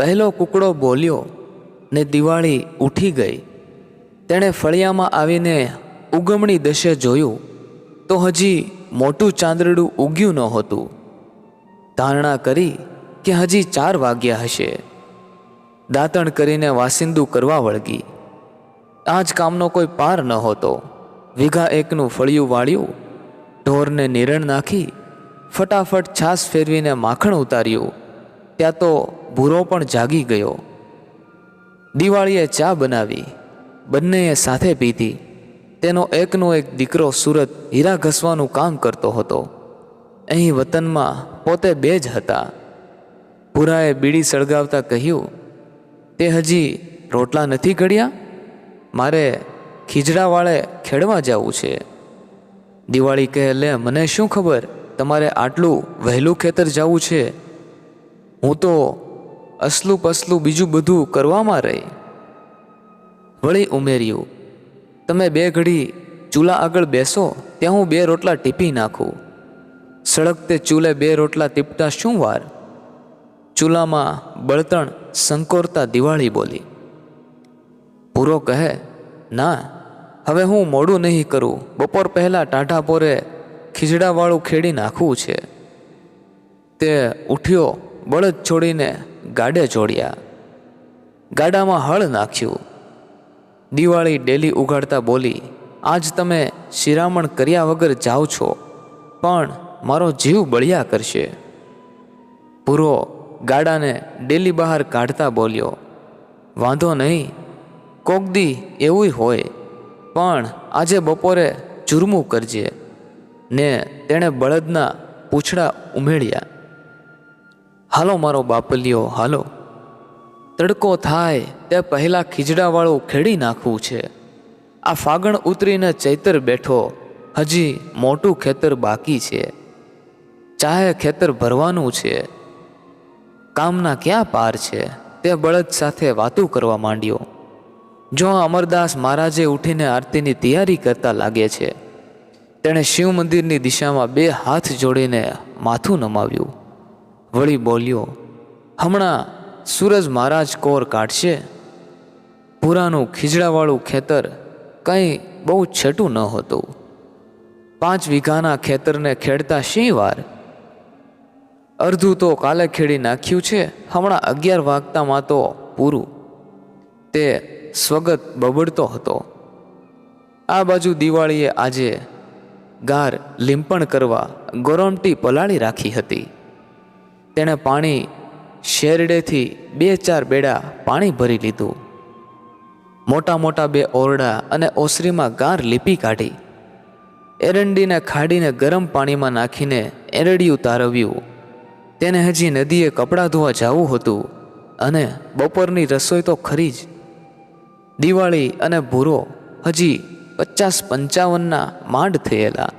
પહેલો કુકડો બોલ્યો ને દિવાળી ઉઠી ગઈ. તેણે ફળિયામાં આવીને ઉગમણી દશે જોયું તો હજી મોટું ચાંદરડું ઉગ્યું નહોતું ધારણા કરી કે હજી ચાર વાગ્યા હશે. દાંતણ કરીને વાસિંદુ કરવા વળગી. આ જ કામનો કોઈ પાર નહોતો વીઘા એકનું ફળિયું વાળ્યું, ઢોરને નિરણ નાખી ફટાફટ છાસ ફેરવીને માખણ ઉતાર્યું. ત્યાં તો ભૂરો પણ જાગી ગયો. દિવાળીએ ચા બનાવી, બંનેએ સાથે પીધી. તેનો એકનો એક દીકરો સુરત હીરા ઘસવાનું કામ કરતો હતો. અહીં વતનમાં પોતે બે જ હતા. ભૂરાએ બીડી સળગાવતા કહ્યું, તે હજી રોટલા નથી ઘડ્યા? મારે ખીજડાવાળે ખેડવા જવું છે. દિવાળી કહે, લે, મને શું ખબર? તમારે આટલું વહેલું ખેતર જવું છે? હું તો અસલું પસલું બીજું બધું કરવામાં રહી. વળી ઉમેર્યું, તમે બે ઘડી ચૂલા આગળ બેસો, ત્યાં હું બે રોટલા ટીપી નાખું. સળગતે ચૂલે બે રોટલા ટીપતા શું વાર? ચૂલામાં બળતણ સંકોરતા દિવાળી બોલી. પૂરો કહે, ના, હવે હું મોડું નહીં કરું. બપોર પહેલાં ટાઢા પોરે ખીજડાવાળું ખેડી નાખવું છે. તે ઉઠ્યો બળદ છોડીને ગાડે જોડ્યા ગાડામાં હળ નાખ્યું. દિવાળી ડેલી ઉગાડતા બોલી, આજ તમે શિરામણ કર્યા વગર જાઓ છો, પણ મારો જીવ બળ્યા કરશે. પૂરો ગાડાને ડેલી બહાર કાઢતા બોલ્યો, વાંધો નહીં, કોક દી એવું હોય, પણ આજે બપોરે ચૂરમું કરજે. ને તેણે બળદના પૂંછડા ઉમેળ્યા હાલો મારો બાપલિયો, હાલો. તડકો થાય તે પહેલાં ખીજડાવાળું ખેડી નાખવું છે. આ ફાગણ ઉતરીને ચૈતર બેઠો. હજી મોટું ખેતર બાકી છે. ચાહે ખેતર ભરવાનું છે. કામના ક્યાં પાર છે? તે બળદ સાથે વાતું કરવા માંડ્યો. જો અમરદાસ મહારાજે ઉઠીને આરતીની તૈયારી કરતા લાગે છે, તેણે શિવ મંદિરની દિશામાં બે હાથ જોડીને માથું નમાવ્યું. વળી બોલ્યો, હમણાં સૂરજ મહારાજ કોર કાઢશે. પુરાનું ખીજડાવાળું ખેતર કંઈ બહુ છેટું ન હતું. પાંચ વીઘાના ખેતરને ખેડતા શી વાર? અડધું તો કાલે ખેડી નાખ્યું છે, હમણાં અગિયાર વાગતામાં તો પૂરું. તે સ્વગત બબડતો હતો. આ બાજુ દિવાળીએ આજે ગાર લીંપણ કરવા ગોરમટી પલાળી રાખી હતી. તેણે પાણી શેરડેથી બે ચાર બેડા પાણી ભરી લીધું. મોટા મોટા બે ઓરડા અને ઓસરીમાં ગાર લીપી કાઢી. એરંડીને ખાડીને ગરમ પાણીમાં નાખીને એરડિયું તારવ્યું. તેને હજી નદીએ કપડાં ધોવા જવું હતું અને બપોરની રસોઈ તો ખરી જ. દિવાળી અને ભૂરો હજી પચાસ પંચાવનના માંડ થયેલા.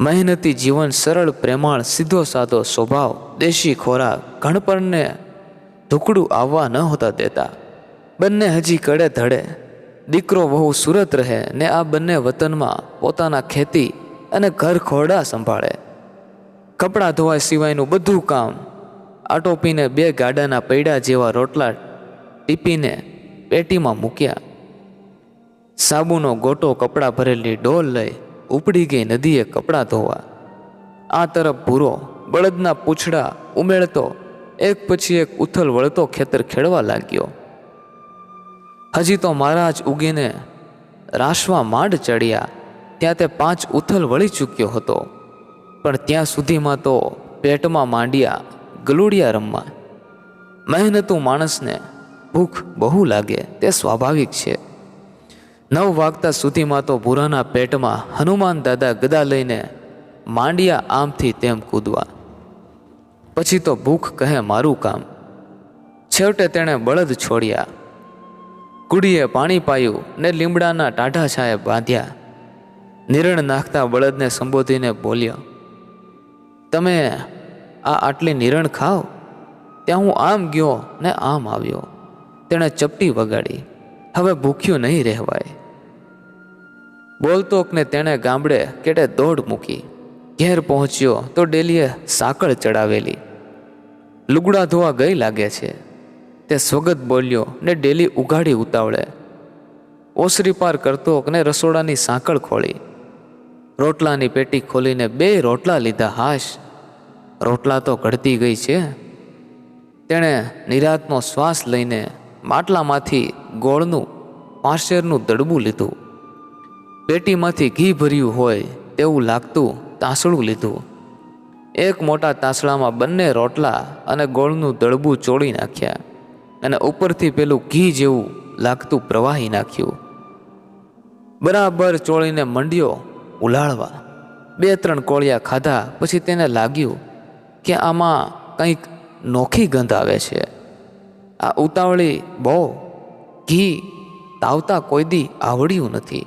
મહેનતી જીવન, સરળ પ્રેમાળ, સીધો સાધો સ્વભાવ, દેશી ખોરાક, ઘણપણને ઢુકડું આવવા ન હોતા દેતા. બંને હજી કડે ધડે. દીકરો વહુ સુરત રહે ને આ બંને વતનમાં પોતાના ખેતી અને ઘર ખોરડા સંભાળે. કપડાં ધોવા સિવાયનું બધું કામ. આટોપીને બે ગાડાના પૈડા જેવા રોટલા ટીપીને પેટીમાં મૂક્યા. સાબુનો ગોટો કપડાં ભરેલી ડોલ લઈ ઉપડી ગઈ નદીએ કપડાં ધોવા. આ તરફ ભૂરો, બળદના પૂંછડા ઉમેળતો, એક પછી એક ઉથલ વળતો ખેતર ખેડવા લાગ્યો. હજી તો મહારાજ ઉગીને રાશવા માંડ ચડ્યા, ત્યાં તે પાંચ ઉથલ વળી ચૂક્યો હતો. પણ ત્યાં સુધીમાં તો પેટમાં માંડ્યા ગલુડિયા રમવા. મહેનતું માણસને ભૂખ બહુ લાગે તે સ્વાભાવિક છે. નવ વાગતા સુધીમાં તો ભૂરાના પેટમાં હનુમાન દાદા ગદા લઈને માંડ્યા આમથી તેમ કૂદવા. પછી તો ભૂખ કહે મારું કામ. છેવટે તેણે બળદ છોડ્યા. કુડીએ પાણી પાયું ને લીમડાના ટાઢા છાએ બાંધ્યા. નિરણ નાખતા બળદને સંબોધીને બોલ્યો, તમે આ આટલી નિરણ ખાઓ? ત્યાં હું આમ ગયો ને આમ આવ્યો. તેણે ચપટી વગાડી. હવે ભૂખ્યું નહીં રહેવાય. બોલતોકને તેણે ગામડે કેડે દોડ મૂકી. ઘેર પહોંચ્યો તો ડેલીએ સાંકળ ચડાવેલી. લુગડા ધોવા ગઈ લાગે છે. તે સ્વગત બોલ્યો ને ડેલી ઉઘાડી ઉતાવળે. ઓસરી પાર કરતો ને રસોડાની સાંકળ ખોલી રોટલાની પેટી ખોલીને બે રોટલા લીધા હાશ. રોટલા તો ઘડતી ગઈ છે. તેણે નિરાતનો શ્વાસ લઈને માટલામાંથી ગોળનું, પાંશેરનું દડબું લીધું. પેટીમાંથી ઘી ભર્યું હોય તેવું લાગતું તાંસળું લીધું. એક મોટા તાંસળામાં બંને રોટલા અને ગોળનું દડબું ચોળી નાખ્યા અને ઉપરથી પેલું ઘી જેવું લાગતું પ્રવાહી નાખ્યું. બરાબર ચોળીને મંડ્યો ઉલાળવા. બે ત્રણ કોળિયા ખાધા, પછી તેને લાગ્યું કે આમાં કંઈક નોખી ગંધ આવે છે. આ ઉતાવળી બહુ ઘી તાવતા કોઈ દી આવડ્યું નથી.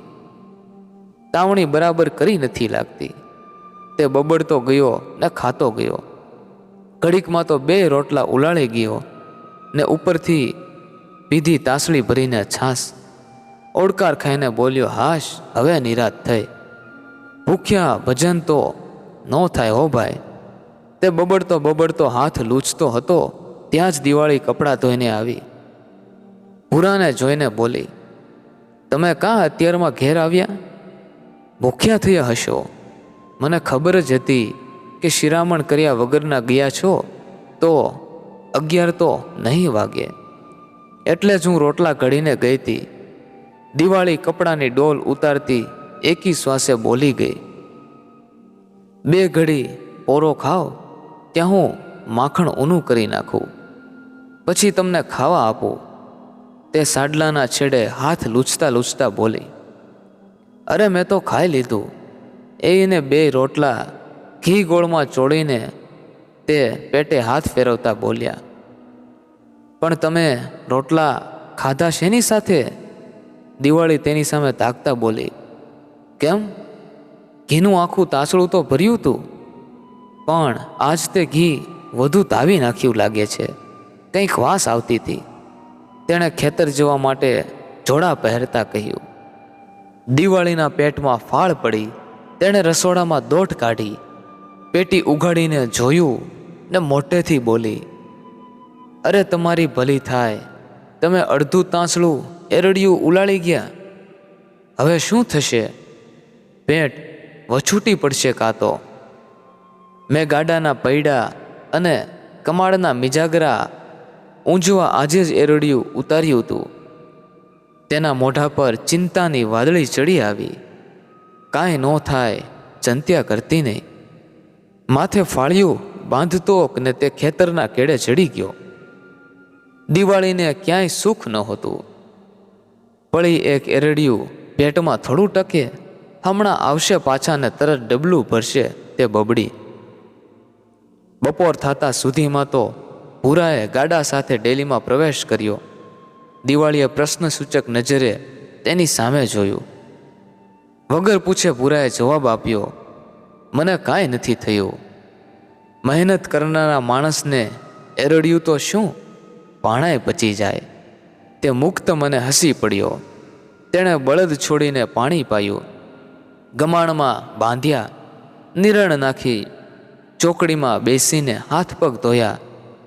તાવણી બરાબર કરી નથી લાગતી. તે બબડતો ગયો ને ખાતો ગયો. ઘડીકમાં તો બે રોટલા ઉલાળી ગયો ને ઉપરથી પીધી તાસળી ભરીને છાસ ઓડકાર ખાઈને બોલ્યો, હાશ, હવે નિરાત થઈ. ભૂખ્યા ભજન તો ન થાય હો ભાઈ. તે બબડતો બબડતો હાથ લૂછતો હતો. ત્યાં જ દિવાળી કપડાં ધોઈને આવી. ભૂરાને જોઈને બોલી, તમે કાં અત્યારમાં ઘેર આવ્યા? ભૂખ્યા થયા હશો. મને ખબર જ હતી કે શિરામણ કર્યા વગરના ગયા છો, તો અગિયાર તો નહીં વાગે. એટલે જ હું રોટલા ઘડીને ગઈ હતી. દિવાળી કપડાની ડોલ ઉતારતી એકી શ્વાસે બોલી ગઈ, બે ઘડી પોરો ખાઓ, ત્યાં હું માખણ ઊનું કરી નાખું. પછી તમને ખાવા આપું. તે સાડલાના છેડે હાથ લૂછતા લૂછતા બોલી, અરે, મેં તો ખાઈ લીધું. એને બે રોટલા ઘી ગોળમાં ચોળીને તે પેટે હાથ ફેરવતા બોલ્યા, પણ તમે રોટલા ખાધા શેની સાથે? દિવાળી તેની સામે તાકતા બોલી, કેમ? ઘીનું આખું તાસળું તો ભર્યું હતું પણ આજ તે ઘી વધુ તાવી નાખ્યું લાગે છે. કંઈક વાસ આવતી હતી. તેણે ખેતર જવા માટે જોડા પહેરતા કહ્યું, દિવાળીના પેટમાં ફાળ પડી, તેણે રસોડામાં દોટ કાઢી, પેટી ઉઘાડીને જોયું ને મોટેથી બોલી, અરે તમારી ભલી થાય, તમે અડધું તાંસળું એરડિયું ઉલાળી ગયા. હવે શું થશે? પેટ વછૂટી પડશે કાં તો? મેં ગાડાના પૈડા અને કમાળના મિજાગરા ઊંઝવા આજે જ એરડિયું ઉતાર્યું હતું. તેના મોઢા પર ચિંતાની વાદળી ચડી આવી. કાંઈ ન થાય, ચંત્યા કરતી નહીં. માથે ફાળ્યું બાંધતો ને તે ખેતરના કેડે ચડી ગયો. દિવાળીને ક્યાંય સુખ નહોતું પળી એક એરડિયું પેટમાં થોડું ટકે, હમણાં આવશે પાછાને તરત ડબલું ભરશે તે બબડી. બપોર થતા સુધીમાં તો ભૂરાએ ગાડા સાથે ડેલીમાં પ્રવેશ કર્યો. દિવાળીએ પ્રશ્નસૂચક નજરે તેની સામે જોયું. વગર પૂછે ભૂરાએ જવાબ આપ્યો, મને કાંઈ નથી થયું. મહેનત કરનારા માણસને એરડ્યું તો શું? પાણાએ પચી જાય. તે મુક્ત મને હસી પડ્યો. તેણે બળદ છોડીને પાણી પાયું. ગમાણમાં બાંધ્યા, નિરણ નાખી, ચોકડીમાં બેસીને હાથ પગ ધોયા.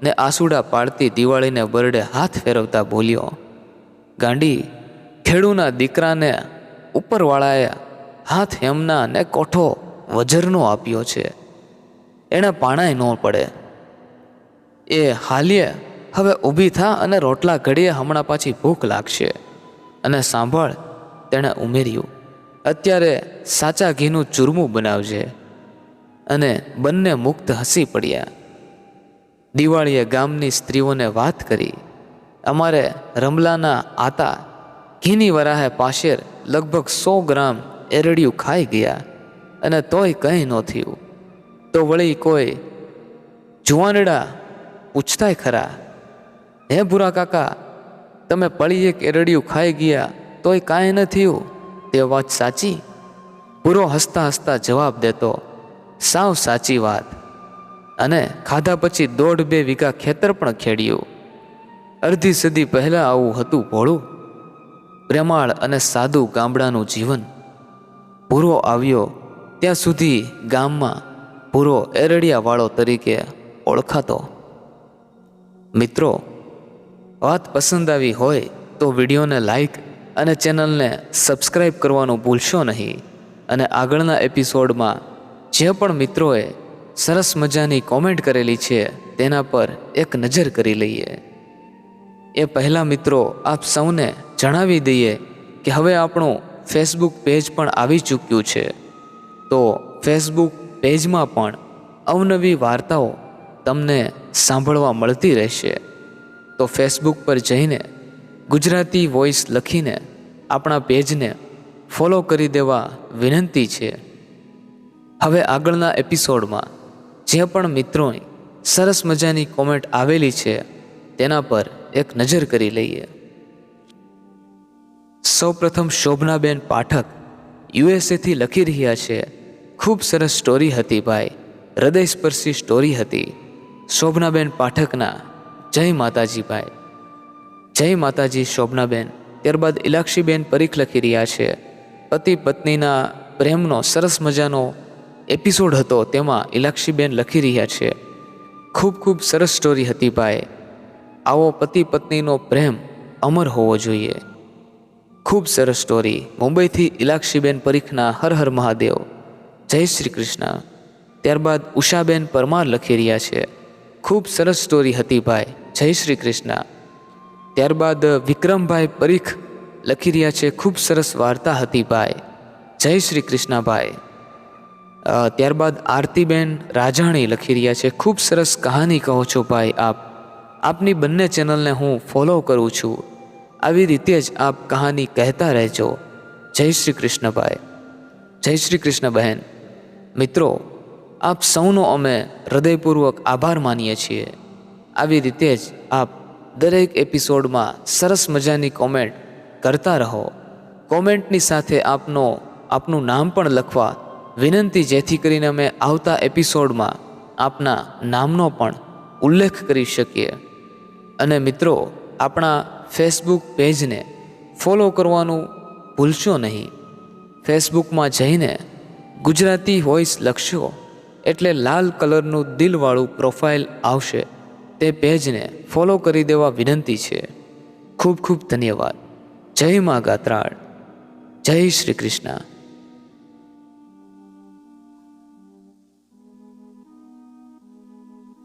ને આસુડા પાડતી દિવાળીને બરડે હાથ ફેરવતા બોલ્યો, ગાંડી, ખેડૂના દીકરાને ઉપરવાળાએ હાથ હેમના ને કોઠો વજરનો આપ્યો છે. એણે પાણાય ન પડે. એ હાલ્યે હવે ઊભી થા અને રોટલા ઘડીએ હમણાં પાછી ભૂખ લાગશે. અને સાંભળ, તેણે ઉમેર્યું, અત્યારે સાચા ઘીનું ચૂરમું બનાવજે. અને બંને મુક્ત હસી પડ્યા. દિવાળીએ ગામની સ્ત્રીઓને વાત કરી. અમારે રમલાના આતા ઘીની વરાહે પાશેર લગભગ સો ગ્રામ એરડિયું ખાઈ ગયા અને તોય કંઈ ન થયું. તો વળી કોઈ જુવાનડા પૂછતાય ખરા, હે ભૂરા કાકા, તમે પળી એક એરડિયું ખાઈ ગયા તોય કાંઈ ન થયું? તે વાત સાચી? પૂરો હસતા હસતા જવાબ દેતો, સાવ સાચી વાત. અને ખાધા પછી દોઢ બે વીઘા ખેતર પણ ખેડ્યું. અડધી સદી પહેલાં આવું હતું ભોળું. પ્રેમાળ અને સાદું ગામડાનું જીવન. પૂરો આવ્યો, ત્યાં સુધી ગામમાં પૂરો એરડિયાવાળો તરીકે ઓળખાતો. મિત્રો, વાત પસંદ આવી હોય તો વિડીયોને લાઈક અને ચેનલને સબસ્ક્રાઈબ કરવાનું ભૂલશો નહીં. અને આગળના એપિસોડમાં જે પણ મિત્રોએ સરસ મજાની કોમેન્ટ કરેલી છે, તેના પર એક નજર કરી લઈએ. એ પહેલાં મિત્રો, આપ સૌને જણાવી દઈએ કે હવે આપણું ફેસબુક પેજ પણ આવી ચૂક્યું છે. તો ફેસબુક પેજમાં પણ અવનવી વાર્તાઓ તમને સાંભળવા મળતી રહેશે. તો ફેસબુક પર જઈને ગુજરાતી વોઇસ લખીને આપણા પેજને ફોલો કરી દેવા વિનંતી છે. હવે આગળના એપિસોડમાં જે પણ મિત્રોની સરસ મજાની કોમેન્ટ આવેલી છે, તેના પર એક નજર કરી લઈએ. સૌપ્રથમ શોભનાબેન પાઠક યુએસએથી લખી રહ્યા છે, ખૂબ સરસ સ્ટોરી હતી ભાઈ, હૃદયસ્પર્શી સ્ટોરી હતી. શોભનાબેન પાઠકના, જય માતાજી ભાઈ. જય માતાજી શોભનાબેન. ત્યારબાદ ઇલાક્ષીબેન પરીખ લખી રહ્યા છે, પતિ પત્નીના પ્રેમનો, સરસ મજાનો એપિસોડ હતો તેમાં ઇલાક્ષીબેન લખી રહ્યા છે, ખૂબ ખૂબ સરસ સ્ટોરી હતી ભાઈ. આવો પતિ પત્નીનો પ્રેમ અમર હોવો જોઈએ. ખૂબ સરસ સ્ટોરી મુંબઈથી ઇલાક્ષીબેન પરીખના હર હર મહાદેવ. જય શ્રી કૃષ્ણ. ત્યારબાદ ઉષાબેન પરમાર લખી રહ્યા છે, ખૂબ સરસ સ્ટોરી હતી ભાઈ. જય શ્રી કૃષ્ણ. ત્યારબાદ વિક્રમભાઈ પરીખ લખી રહ્યા છે, ખૂબ સરસ વાર્તા હતી ભાઈ. જય શ્રી કૃષ્ણભાઈ ત્યારબાદ આરતીબેન રાજાણી લખી રહ્યા છે, ખૂબ સરસ કહાની કહો છો ભાઈ આપ. આપની બંને ચેનલને હું ફોલો કરું છું. આવી રીતે જ આપ કહાની કહેતા રહેજો. જય શ્રી કૃષ્ણભાઈ જય શ્રી કૃષ્ણ બહેન. મિત્રો, આપ સૌનો અમે હૃદયપૂર્વક આભાર માનીએ છીએ. આવી રીતે જ આપ દરેક એપિસોડમાં સરસ મજાની કોમેન્ટ કરતા રહો. કોમેન્ટની સાથે આપનો, આપનું નામ પણ લખવા વિનંતી જેથી કરીને અમે આવતા એપિસોડમાં આપના નામનો પણ ઉલ્લેખ કરી શકીએ. અને મિત્રો, આપણા ફેસબુક પેજને ફોલો કરવાનું ભૂલશો નહીં. ફેસબુકમાં જઈને ગુજરાતી વોઇસ લખશો એટલે લાલ કલરનું દિલવાળું પ્રોફાઇલ આવશે. તે પેજને ફોલો કરી દેવા વિનંતી છે. ખૂબ ખૂબ ધન્યવાદ. જય મા ગાત્રાળ. જય શ્રી કૃષ્ણ.